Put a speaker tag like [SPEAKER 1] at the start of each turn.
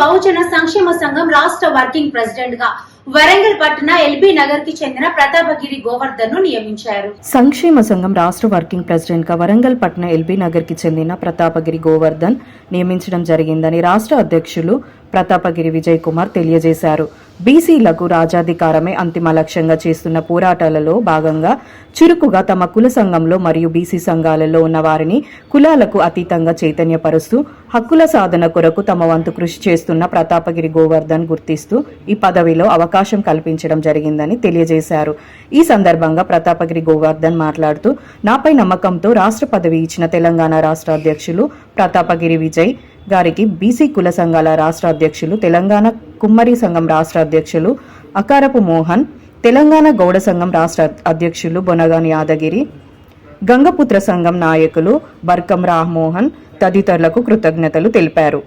[SPEAKER 1] బహుజన సంక్షేమ సంఘం రాష్ట్ర వర్కింగ్ ప్రెసిడెంట్గా వరంగల్ పట్టణ ఎల్బీ నగర్కి చెందిన ప్రతాపగిరి గోవర్ధన్ను నియమించారు.
[SPEAKER 2] సంక్షేమ సంఘం రాష్ట్ర వర్కింగ్ ప్రెసిడెంట్గా వరంగల్ పట్టణ ఎల్బీ నగర్కి చెందిన ప్రతాపగిరి గోవర్ధన్ నియమించడం జరిగిందని రాష్ట్ర అధ్యక్షులు ప్రతాపగిరి విజయ్ కుమార్ తెలియజేశారు. బీసీలకు రాజాధికారమే అంతిమ లక్ష్యంగా చేస్తున్న పోరాటాలలో భాగంగా చురుకుగా తమ కుల సంఘంలో మరియు బీసీ సంఘాలలో ఉన్న వారిని కులాలకు అతీతంగా చైతన్యపరుస్తూ హక్కుల సాధన కొరకు తమ వంతు కృషి చేస్తున్న ప్రతాపగిరి గోవర్ధన్ గుర్తిస్తూ ఈ పదవిలో అవకాశం కల్పించడం జరిగిందని తెలియజేశారు. ఈ సందర్భంగా ప్రతాపగిరి గోవర్ధన్ మాట్లాడుతూ నాపై నమ్మకంతో రాష్ట్ర పదవి ఇచ్చిన తెలంగాణ రాష్ట్ర అధ్యక్షులు ప్రతాపగిరి విజయ్ గారికి బీసీ కుల సంఘాల రాష్ట్ర అధ్యక్షులు తెలంగాణ కుమ్మరి సంఘం రాష్ట్ర అధ్యక్షులు అకారపు మోహన్ తెలంగాణ గౌడ సంఘం రాష్ట్ర అధ్యక్షులు బొనగాని యాదగిరి గంగపుత్ర సంఘం నాయకులు బర్కం రామ్మోహన్ తదితరులకు కృతజ్ఞతలు తెలిపారు.